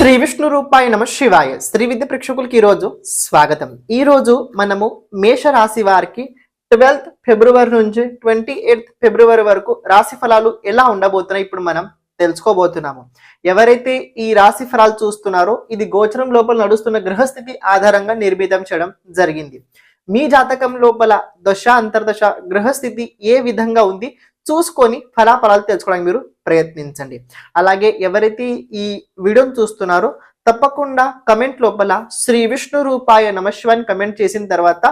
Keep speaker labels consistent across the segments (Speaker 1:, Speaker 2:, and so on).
Speaker 1: శ్రీ విష్ణు రూపాయ నమ శివాయ. శ్రీ విద్య ప్రేక్షకులకి ఈరోజు స్వాగతం. ఈ రోజు మనము మేష రాశి వారికి ట్వెల్త్ ఫిబ్రవరి నుంచి ట్వంటీ ఎయిత్ ఫిబ్రవరి వరకు రాశి ఫలాలు ఎలా ఉండబోతున్నాయి ఇప్పుడు మనం తెలుసుకోబోతున్నాము. ఎవరైతే ఈ రాశి ఫలాలు చూస్తున్నారో ఇది గోచరం లోపల నడుస్తున్న గ్రహస్థితి ఆధారంగా నిర్మితం చేయడం జరిగింది. మీ జాతకం లోపల దశ అంతర్దశ గ్రహస్థితి ఏ విధంగా ఉంది? చూసుకొని ఫలాఫలాలు తెలుసుకోవడానికి మీరు ప్రయత్నించండి. అలాగే ఎవరైతే ఈ వీడియోని చూస్తున్నారో తప్పకుండా కమెంట్ లోపల శ్రీ విష్ణు రూపాయ నమశివాన్ని కమెంట్ చేసిన తర్వాత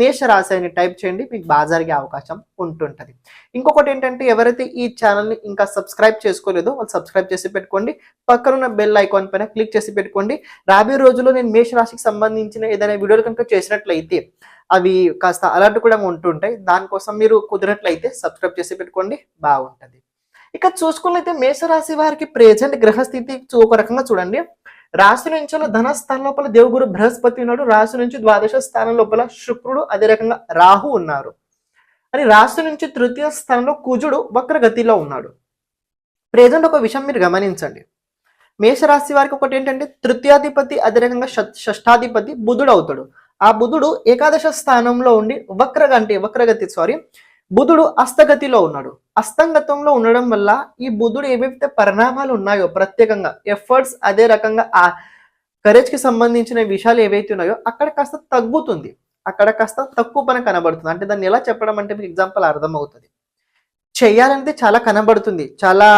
Speaker 1: మేషరాశి టైప్ చేయండి మీకు బాగా జరిగే అవకాశం ఉంటుంటది. ఇంకొకటి ఏంటంటే ఎవరైతే ఈ ఛానల్ని ఇంకా సబ్స్క్రైబ్ చేసుకోలేదో వాళ్ళు సబ్స్క్రైబ్ చేసి పెట్టుకోండి. పక్కనున్న బెల్ ఐకాన్ పైన క్లిక్ చేసి పెట్టుకోండి. రాబోయే రోజుల్లో నేను మేషరాశికి సంబంధించిన ఏదైనా వీడియోలు కనుక చేసినట్లయితే అవి కాస్త అలర్ట్ కూడా ఉంటుంటాయి. దానికోసం మీరు కుదిరినట్లయితే సబ్స్క్రైబ్ చేసి పెట్టుకోండి. బాగుంటుంది. ఇక చూసుకున్నట్లయితే మేషరాశి వారికి ప్రెజెంట్ గ్రహస్థితి చూ- ఒక రకంగా చూడండి. రాశి నుంచి ధనస్థానం లోపల దేవుగురు బృహస్పతి ఉన్నాడు. రాశి నుంచి ద్వాదశ స్థానం లోపల శుక్రుడు అదే రకంగా రాహు ఉన్నారు. అని రాశి నుంచి తృతీయ స్థానంలో కుజుడు వక్రగతిలో ఉన్నాడు. ప్రెజెంట్ ఒక విషయం మీరు గమనించండి. మేషరాశి వారికి ఒకటి ఏంటంటే తృతీయాధిపతి అదే రకంగా షష్టాధిపతి షష్ఠాధిపతి బుధుడు అవుతాడు. ఆ బుధుడు ఏకాదశ స్థానంలో ఉండి వక్రగ అంటే వక్రగతి సారీ బుధుడు అస్తగతిలో ఉన్నాడు. అస్తంగతంలో ఉండడం వల్ల ఈ బుధుడు ఏవైతే పరిణామాలు ఉన్నాయో ప్రత్యేకంగా ఎఫర్ట్స్ అదే రకంగా ఆ కరేజ్కి సంబంధించిన విషయాలు ఏవైతే ఉన్నాయో అక్కడ కాస్త తగ్గుతుంది. అక్కడ కాస్త తక్కువ పని కనబడుతుంది. అంటే దాన్ని ఎలా చెప్పడం అంటే మీకు ఎగ్జాంపుల్ అర్థమవుతుంది. చేయాలంటే చాలా కనబడుతుంది. చాలా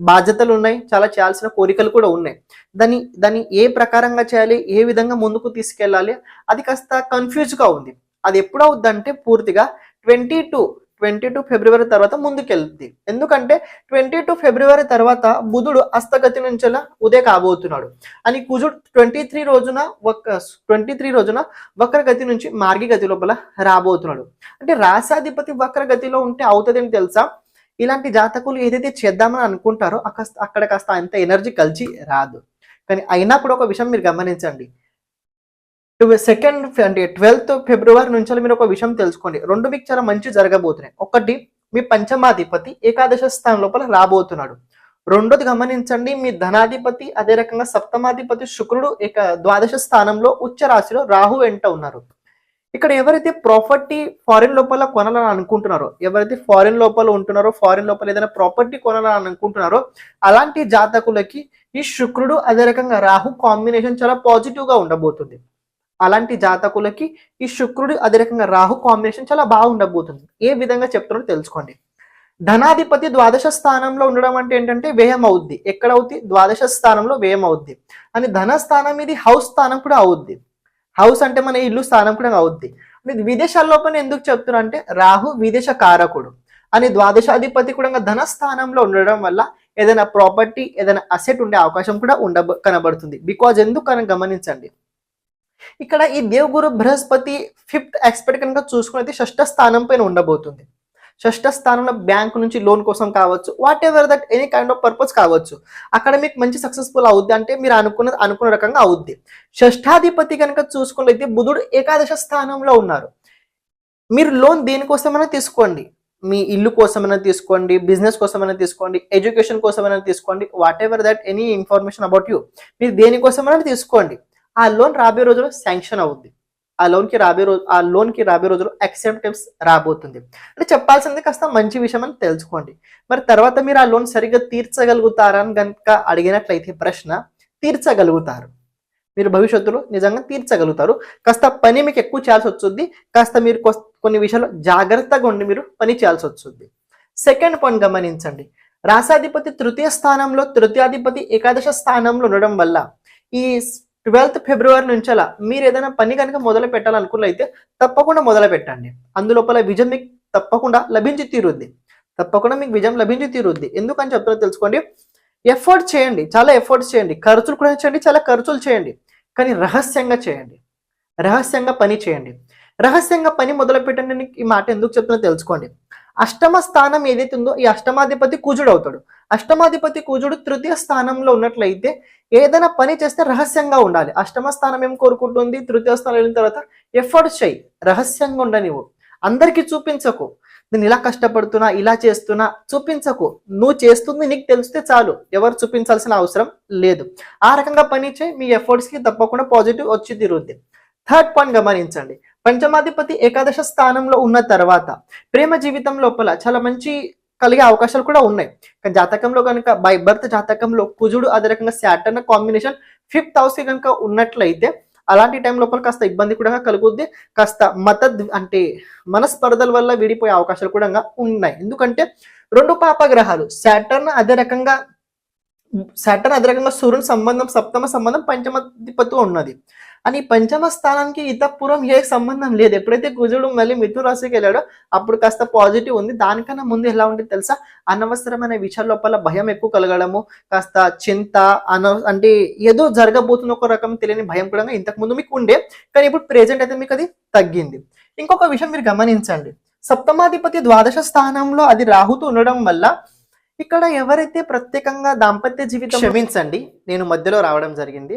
Speaker 1: బాధ్యతలు ఉన్నాయి చాలా చేయాల్సిన కోరికలు కూడా ఉన్నాయి. దాన్ని దాన్ని ఏ ప్రకారంగా చేయాలి ఏ విధంగా ముందుకు తీసుకెళ్ళాలి అది కాస్త కన్ఫ్యూజ్గా ఉంది. అది ఎప్పుడు అవుద్దంటే పూర్తిగా twenty two twenty two February తర్వాత ముందుకెళ్తుంది ఎందుకంటే ట్వంటీ టూ ఫిబ్రవరి తర్వాత బుధుడు అస్తగతి నుంచి ఉదయ కాబోతున్నాడు. అని కుజుడు ట్వంటీ త్రీ రోజున ఒక ట్వంటీ త్రీ రోజున వక్రగతి నుంచి మార్గి గతి లోపల రాబోతున్నాడు. అంటే రాశాధిపతి వక్రగతిలో ఉంటే అవుతుందని తెలుసా? ఇలాంటి జాతకులు ఏదైతే చేద్దామని అనుకుంటారో అక్కడ అక్కడ కాస్త అంత ఎనర్జీ కలిసి రాదు. కానీ అయినా కూడా ఒక విషయం మీరు గమనించండి. సెకండ్ అంటే ట్వెల్త్ ఫిబ్రవరి నుంచి మీరు ఒక విషయం తెలుసుకోండి. రెండు మీకు చాలా మంచి జరగబోతున్నాయి. ఒకటి మీ పంచమాధిపతి ఏకాదశ స్థానం లోపల రాబోతున్నాడు. రెండోది గమనించండి మీ ధనాధిపతి అదే రకంగా సప్తమాధిపతి శుక్రుడు ఏక ద్వాదశ స్థానంలో ఉచ్చ రాశిలో రాహు వెంట ఉన్నారు. ఇక్కడ ఎవరైతే ప్రాపర్టీ ఫారిన్ లోపల కొనాలని అనుకుంటున్నారో ఎవరైతే ఫారిన్ లోపల ఉంటున్నారో ఫారిన్ లోపల ఏదైనా ప్రాపర్టీ కొనాలని అనుకుంటున్నారో అలాంటి జాతకులకి ఈ శుక్రుడు అదే రకంగా రాహు కాంబినేషన్ చాలా పాజిటివ్గా ఉండబోతుంది. అలాంటి జాతకులకి ఈ శుక్రుడు అదే రకంగా రాహు కాంబినేషన్ చాలా బాగా ఉండబోతుంది. ఏ విధంగా చెప్తున్నారో తెలుసుకోండి. ధనాధిపతి ద్వాదశ స్థానంలో ఉండడం అంటే ఏంటంటే వ్యయం అవుద్ది ఎక్కడ అవుద్ది? ద్వాదశ స్థానంలో వ్యయం అవుద్ది అని ధన స్థానం ఇది హౌస్ స్థానం కూడా అవుద్ది. హౌస్ అంటే మన ఇల్లు స్థానం కూడా అవుద్ది. విదేశాల్లో పని ఎందుకు చెప్తున్నా అంటే రాహు విదేశ కారకుడు అని ద్వాదశాధిపతి కూడా ధన స్థానంలో ఉండడం వల్ల ఏదైనా ప్రాపర్టీ ఏదైనా అసెట్ ఉండే అవకాశం కూడా ఉండ కనబడుతుంది. బికాజ్ ఎందుకు అని గమనించండి. ఇక్కడ ఈ దేవగురు బృహస్పతి ఫిఫ్త్ ఎక్స్పెక్ట్ కనుక చూసుకున్నది షష్ఠ స్థానం పైన ఉండబోతుంది. షష్ఠ స్థానంలో బ్యాంక్ నుంచి లోన్ కోసం కావచ్చు whatever that any kind of purpose కావచ్చు. అక్కడ మీకు మంచి సక్సెస్ఫుల్ అవుద్ది అంటే మీరు అనుకున్నది అనుకున్న రకంగా అవుద్ది. షష్ఠాధిపతి కనుక చూసుకున్నట్లయితే బుధుడు ఏకాదశ స్థానంలో ఉన్నారు. మీరు లోన్ దేనికోసమైనా తీసుకోండి. మీ ఇల్లు కోసమైనా తీసుకోండి బిజినెస్ కోసమైనా తీసుకోండి ఎడ్యుకేషన్ కోసమైనా తీసుకోండి whatever that any information about you మీరు దేనికోసమైనా తీసుకోండి. ఆ లోన్ రాబోయే రోజుల్లో శాంక్షన్ అవుద్ది. ఆ లోన్కి రాబోయే రోజు ఆ లోన్కి రాబోయే రోజుల్లో అక్సెప్టెన్స్ రాబోతుంది. అంటే చెప్పాల్సింది కాస్త మంచి విషయం అని తెలుసుకోండి. మరి తర్వాత మీరు ఆ లోన్ సరిగ్గా తీర్చగలుగుతారా అని కనుక అడిగినట్లయితే ప్రశ్న తీర్చగలుగుతారు. మీరు భవిష్యత్తులో నిజంగా తీర్చగలుగుతారు. కాస్త పని మీకు ఎక్కువ చేయాల్సి వస్తుంది. కాస్త మీరు కొన్ని విషయాలు జాగ్రత్తగా ఉండి మీరు పని చేయాల్సి వస్తుంది. సెకండ్ పాయింట్ గమనించండి. రాసాధిపతి తృతీయ స్థానంలో తృతీయాధిపతి ఏకాదశ స్థానంలో ఉండడం వల్ల ఈ ట్వెల్త్ ఫిబ్రవరి నుంచి అలా మీరు ఏదైనా పని కనుక మొదలు పెట్టాలనుకున్నట్లయితే తప్పకుండా మొదలు పెట్టండి. అందులోపల విజయం మీకు తప్పకుండా లభించి తీరుద్ది. తప్పకుండా మీకు విజయం లభించి తీరుద్ది. ఎందుకని చెప్తున్నా తెలుసుకోండి. ఎఫర్ట్ చేయండి. చాలా ఎఫర్ట్స్ చేయండి. ఖర్చులు కూడా చేయండి. చాలా ఖర్చులు చేయండి. కానీ రహస్యంగా చేయండి. రహస్యంగా పని చేయండి. రహస్యంగా పని మొదలు పెట్టండి ఈ మాట ఎందుకు చెప్తున్నా తెలుసుకోండి. అష్టమ స్థానం ఏదైతే ఉందో ఈ అష్టమాధిపతి కుజుడు అవుతాడు. అష్టమాధిపతి కుజుడు తృతీయ స్థానంలో ఉన్నట్లయితే ఏదైనా పని చేస్తే రహస్యంగా ఉండాలి. అష్టమ స్థానం ఏం కోరుకుంటుంది? తృతీయ స్థానం వెళ్ళిన తర్వాత ఎఫర్ట్స్ చేయి. రహస్యంగా ఉండనివ్వు. అందరికీ చూపించకు. నేను ఇలా కష్టపడుతున్నా ఇలా చేస్తున్నా చూపించకు. నువ్వు చేస్తుంది నీకు తెలిస్తే చాలు. ఎవరు చూపించాల్సిన అవసరం లేదు. ఆ రకంగా పని చేయి. మీ ఎఫర్ట్స్కి తప్పకుండా పాజిటివ్ వచ్చి తీరుద్ది. థర్డ్ పాయింట్ గమనించండి. పంచమాధిపతి ఏకాదశ స్థానంలో ఉన్న తర్వాత ప్రేమ జీవితం లోపల చాలా మంచి కలిగే అవకాశాలు కూడా ఉన్నాయి. కానీ జాతకంలో కనుక బై బర్త్ జాతకంలో కుజుడు అదే రకంగా శాటర్న్ కాంబినేషన్ ఫిఫ్త్ హౌస్ కనుక ఉన్నట్లయితే అలాంటి టైం లోపల కాస్త ఇబ్బంది కూడా కలుగుద్ది. కాస్త మత అంటే మనస్పర్ధల వల్ల విడిపోయే అవకాశాలు కూడా ఉన్నాయి. ఎందుకంటే రెండు పాప గ్రహాలు శాటర్న్ అదే రకంగా శాటర్న్ అదే రకంగా సూర్యుని సంబంధం సప్తమ సంబంధం పంచమాధిపతి ఉన్నది. అని పంచమ స్థానానికి ఇతపూర్వం ఏ సంబంధం లేదు. ఎప్పుడైతే కుజుడు మళ్ళీ మిథున రాశికి వెళ్ళాడో అప్పుడు కాస్త పాజిటివ్ ఉంది. దానికన్నా ముందు ఎలా ఉంటుంది తెలుసా? అనవసరమైన విషయాల లోపల భయం ఎక్కువ కలగడము కాస్త చింత అన అంటే ఏదో జరగబోతున్న ఒక రకం తెలియని భయం కూడా ఇంతకు ముందు మీకు ఉండే కానీ ఇప్పుడు ప్రెజెంట్ అయితే మీకు అది తగ్గింది. ఇంకొక విషయం మీరు గమనించండి. సప్తమాధిపతి ద్వాదశ స్థానంలో అది రాహుతూ ఉండడం వల్ల ఇక్కడ ఎవరైతే ప్రత్యేకంగా దాంపత్య జీవితం క్షమించండి నేను మధ్యలో రావడం జరిగింది.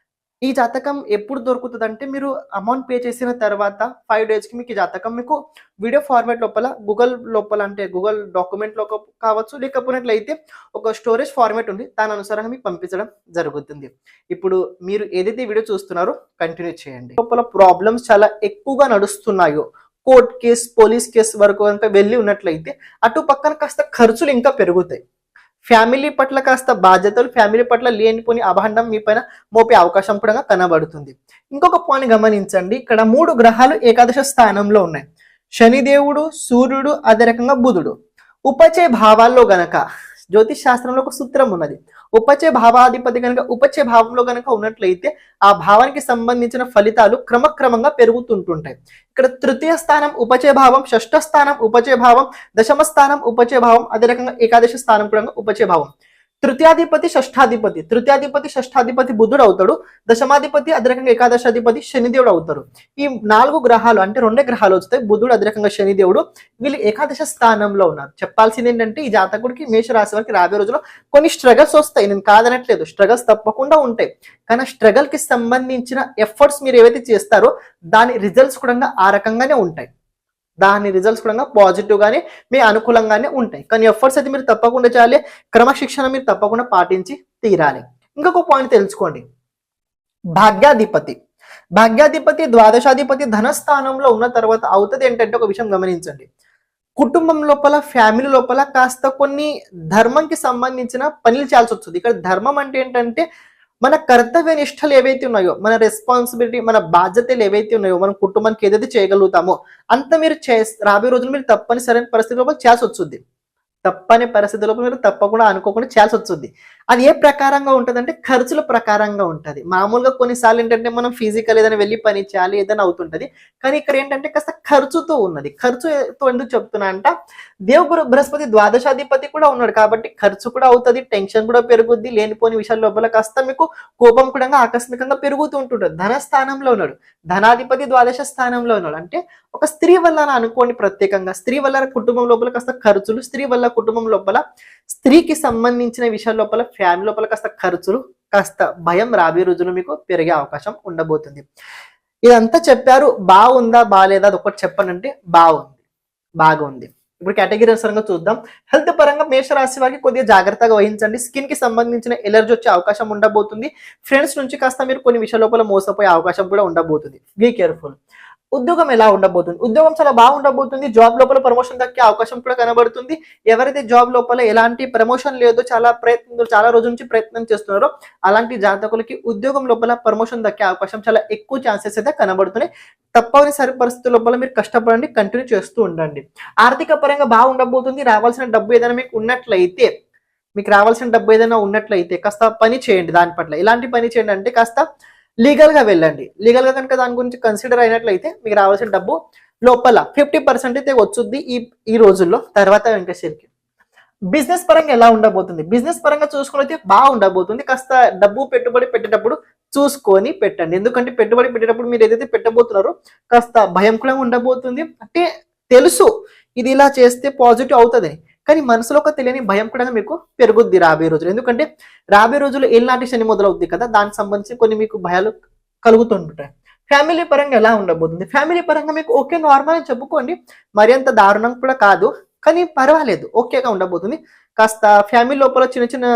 Speaker 1: ఈ జాతకం ఎప్పుడు దొరుకుతుంది అంటే మీరు అమౌంట్ పే చేసిన తర్వాత ఫైవ్ డేస్కి మీకు ఈ జాతకం మీకు వీడియో ఫార్మాట్ లోపల గూగుల్ లోపల అంటే గూగుల్ డాక్యుమెంట్లో కావచ్చు లేకపోయినట్లయితే ఒక స్టోరేజ్ ఫార్మాట్ ఉంది. దాని అనుసారంగా మీకు పంపించడం జరుగుతుంది. ఇప్పుడు మీరు ఏదైతే వీడియో చూస్తున్నారో కంటిన్యూ చేయండి. లోపల ప్రాబ్లమ్స్ చాలా ఎక్కువగా నడుస్తున్నాయో కోర్ట్ కేస్ పోలీస్ కేసు వరకు కనుక వెళ్ళి ఉన్నట్లయితే అటు పక్కన కాస్త ఖర్చులు ఇంకా పెరుగుతాయి. ఫ్యామిలీ పట్ల కాస్త బాధ్యతలు ఫ్యామిలీ పట్ల లేనిపోని అభాండం మీ పైన మోపే అవకాశం కూడా కనబడుతుంది. ఇంకొక పాయింట్ గమనించండి. ఇక్కడ మూడు గ్రహాలు ఏకాదశ స్థానంలో ఉన్నాయి. శనిదేవుడు సూర్యుడు అదే రకంగా బుధుడు. ఉపచయ భావాల్లో గనక జ్యోతిష్ శాస్త్రంలో ఒక సూత్రం ఉన్నది. ఉపచయ భావాధిపతి గనక ఉపచయ భావంలో గనక ఉన్నట్లయితే ఆ భావానికి సంబంధించిన ఫలితాలు క్రమక్రమంగా పెరుగుతుంటుంటాయి. ఇక్కడ తృతీయ స్థానం ఉపచయ భావం షష్ఠ స్థానం ఉపచయ భావం దశమ స్థానం ఉపచయ భావం అదే రకంగా ఏకాదశి స్థానం కూడా ఉపచయ భావం. తృతీయాధిపతి షష్ఠాధిపతి. తృతీయాధిపతి షష్ఠాధిపతి బుధుడు అవుతాడు. దశమాధిపతి అదే ఏకాదశాధిపతి శనిదేవుడు అవుతారు. ఈ నాలుగు గ్రహాలు అంటే రెండే గ్రహాలు వస్తాయి. బుధుడు అదిరకంగా శనిదేవుడు. వీళ్ళు ఏకాదశ స్థానంలో ఉన్నారు. చెప్పాల్సింది ఏంటంటే ఈ జాతకుడికి మేషరాశి వారికి రాబోయే రోజుల్లో కొన్ని స్ట్రగల్స్ వస్తాయి. నేను కాదనట్లేదు. స్ట్రగల్స్ తప్పకుండా ఉంటాయి. కానీ స్ట్రగల్కి సంబంధించిన ఎఫర్ట్స్ మీరు ఏవైతే చేస్తారో దాని రిజల్ట్స్ కూడా ఆ రకంగానే ఉంటాయి. దాని రిజల్ట్స్ కూడా పాజిటివ్ గానే మీ అనుకూలంగానే ఉంటాయి. కానీ ఎఫర్ట్స్ అయితే మీరు తప్పకుండా చేయాలి. క్రమశిక్షణ మీరు తప్పకుండా పాటించి తీరాలి. ఇంకొక పాయింట్ తెలుసుకోండి. భాగ్యాధిపతి. భాగ్యాధిపతి ద్వాదశాధిపతి ధనస్థానంలో ఉన్న తర్వాత అవుతుంది ఏంటంటే ఒక విషయం గమనించండి. కుటుంబం లోపల ఫ్యామిలీ లోపల కాస్త కొన్ని ధర్మంకి సంబంధించిన పనులు చేయాల్సి వస్తుంది. ఇక్కడ ధర్మం అంటే ఏంటంటే మన కర్తవ్య నిష్టలు ఏవైతే ఉన్నాయో మన రెస్పాన్సిబిలిటీ మన బాధ్యతలు ఏవైతే ఉన్నాయో మన కుటుంబానికి ఏదైతే చేయగలుగుతామో అంత మీరు చే రాబోయే రోజులు మీరు తప్పనిసరైన పరిస్థితి లోపల చేయాల్సి వస్తుంది. తప్పని పరిస్థితి లోపల మీరు తప్పకుండా అనుకోకుండా చేయాల్సి వస్తుంది. అది ఏ ప్రకారంగా ఉంటుందంటే ఖర్చుల ప్రకారంగా ఉంటుంది. మామూలుగా కొన్నిసార్లు ఏంటంటే మనం ఫిజికల్ ఏదైనా వెళ్ళి పని చేయాలి ఏదైనా అవుతుంటది. కానీ ఇక్కడ ఏంటంటే కాస్త ఖర్చుతో ఉన్నది. ఖర్చుతో ఎందుకు చెప్తున్నా అంట దేవుడు బృహస్పతి ద్వాదశాధిపతి కూడా ఉన్నాడు కాబట్టి ఖర్చు కూడా అవుతుంది టెన్షన్ కూడా పెరుగుద్ది లేనిపోని విషయాల లోపల కాస్త మీకు కోపం కూడా ఆకస్మికంగా పెరుగుతూ ఉంటుంటుంది. ధన స్థానంలో ఉన్నాడు. ధనాధిపతి ద్వాదశ స్థానంలో ఉన్నాడు. అంటే ఒక స్త్రీ వల్ల అనుకోండి ప్రత్యేకంగా. స్త్రీ వల్ల కుటుంబం లోపల కాస్త ఖర్చులు స్త్రీ వల్ల కుటుంబం లోపల స్త్రీకి సంబంధించిన విషయాల లోపల ఫ్యామిలీ లోపల కాస్త ఖర్చులు కాస్త భయం రాబోయే రోజులు మీకు పెరిగే అవకాశం ఉండబోతుంది. ఇదంతా చెప్పారు బాగుందా బాగాలేదా అది ఒకటి చెప్పనంటే బాగుంది బాగుంది. ఇప్పుడు కేటగిరీ అనుసరంగా చూద్దాం. హెల్త్ పరంగా మేషరాశి వారికి కొద్దిగా జాగ్రత్తగా వహించండి. స్కిన్కి సంబంధించిన ఎలర్జీ వచ్చే అవకాశం ఉండబోతుంది. ఫ్రెండ్స్ నుంచి కాస్త మీరు కొన్ని విషయాల లోపల మోసపోయే అవకాశం కూడా ఉండబోతుంది. Be careful. ఉద్యోగం ఎలా ఉండబోతుంది? ఉద్యోగం చాలా బాగుండబోతుంది. జాబ్ లోపల ప్రమోషన్ దక్కే అవకాశం కూడా కనబడుతుంది. ఎవరైతే జాబ్ లోపల ఎలాంటి ప్రమోషన్ లేదో చాలా ప్రయత్నం చాలా రోజుల నుంచి ప్రయత్నం చేస్తున్నారో అలాంటి జాతకులకి ఉద్యోగం లోపల ప్రమోషన్ దక్కే అవకాశం చాలా ఎక్కువ ఛాన్సెస్ అయితే కనబడుతున్నాయి. తప్పనిసరి పరిస్థితుల లోపల మీరు కష్టపడండి కంటిన్యూ చేస్తూ ఉండండి. ఆర్థిక పరంగా బాగుండబోతుంది. రావాల్సిన డబ్బు ఏదైనా మీకు ఉన్నట్లయితే మీకు రావాల్సిన డబ్బు ఏదైనా ఉన్నట్లయితే కాస్త పని చేయండి దాని పట్ల. ఎలాంటి పని చేయండి అంటే కాస్త లీగల్గా వెళ్ళండి. లీగల్గా కనుక దాని గురించి కన్సిడర్ అయినట్లయితే మీకు రావాల్సిన డబ్బు లోపల ఫిఫ్టీ పర్సెంట్ అయితే వచ్చుద్ది ఈ ఈ రోజుల్లో తర్వాత వెంకటేశ్వరికి. బిజినెస్ పరంగా ఎలా ఉండబోతుంది? బిజినెస్ పరంగా చూసుకుని బాగా ఉండబోతుంది కాస్త డబ్బు పెట్టుబడి పెట్టేటప్పుడు చూసుకొని పెట్టండి. ఎందుకంటే పెట్టుబడి పెట్టేటప్పుడు మీరు ఏదైతే పెట్టబోతున్నారో కాస్త భయం కూడా ఉండబోతుంది. అంటే తెలుసు ఇది ఇలా చేస్తే పాజిటివ్ అవుతుంది. కానీ మనసులో ఒక తెలియని భయం కూడా మీకు పెరుగుద్ది రాబోయే రోజులు. ఎందుకంటే రాబోయే రోజులు ఏళ్ళనాటి శని మొదలవుద్ది కదా దానికి సంబంధించి కొన్ని మీకు భయాలు కలుగుతుంటాయి ఫ్యామిలీ పరంగా ఎలా ఉండబోతుంది? ఫ్యామిలీ పరంగా మీకు ఓకే నార్మల్ అని చెప్పుకోండి. మరి అంత దారుణం కూడా కాదు కానీ పర్వాలేదు ఓకేగా ఉండబోతుంది. కాస్త ఫ్యామిలీ లోపల చిన్న చిన్న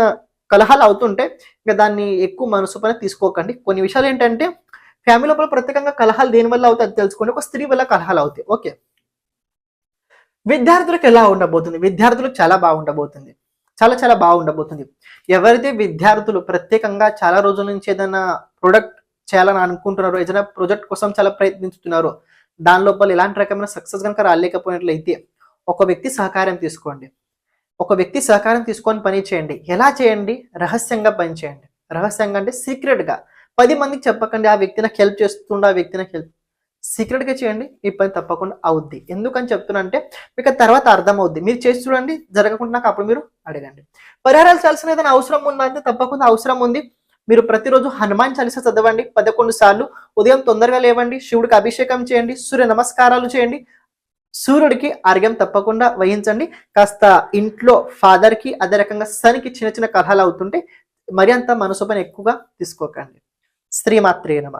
Speaker 1: కలహాలు అవుతుంటే ఇంకా దాన్ని ఎక్కువ మనసు పైన తీసుకోకండి. కొన్ని విషయాలు ఏంటంటే ఫ్యామిలీ లోపల ప్రత్యేకంగా కలహాలు దేని వల్ల అవుతాయి తెలుసుకోండి. ఒక స్త్రీ వల్ల కలహాలు అవుతాయి. ఓకే. విద్యార్థులకు ఎలా ఉండబోతుంది? విద్యార్థులకు చాలా బాగుండబోతుంది. చాలా చాలా బాగుండబోతుంది. ఎవరైతే విద్యార్థులు ప్రత్యేకంగా చాలా రోజుల నుంచి ఏదైనా ప్రొడక్ట్ చేయాలని అనుకుంటున్నారో ఏదైనా ప్రాజెక్ట్ కోసం చాలా ప్రయత్నిస్తున్నారో దాని లోపల ఎలాంటి రకమైన సక్సెస్ కనుక రాలేకపోయినట్లయితే ఒక వ్యక్తి సహకారం తీసుకోండి. ఒక వ్యక్తి సహకారం తీసుకొని పని చేయండి. ఎలా చేయండి? రహస్యంగా పని చేయండి. రహస్యంగా అంటే సీక్రెట్గా పది మందికి చెప్పకండి ఆ వ్యక్తి నాకు హెల్ప్ చేస్తుండే ఆ వ్యక్తి నాకు హెల్ప్ సీక్రెట్గా చేయండి ఈ పని తప్పకుండా అవుద్ది. ఎందుకని చెప్తున్నా అంటే మీకు తర్వాత అర్థం అవుద్ది మీరు చేసి చూడండి జరగకుండా నాకు అప్పుడు మీరు అడగండి. పరిహారాలు చేయాల్సిన ఏదైనా అవసరం ఉందా అంటే తప్పకుండా అవసరం ఉంది. మీరు ప్రతిరోజు హనుమాన్ చాలీసా చదవండి పదకొండు సార్లు. ఉదయం తొందరగా లేవండి శివుడికి అభిషేకం చేయండి సూర్య నమస్కారాలు చేయండి. సూర్యుడికి ఆరోగ్యం తప్పకుండా వహించండి. కాస్త ఇంట్లో ఫాదర్కి అదే రకంగా సన్కి చిన్న చిన్న కలహాలు అవుతుంటే మరి అంత మనసు పని ఎక్కువగా తీసుకోకండి. శ్రీమాత్రే నమ.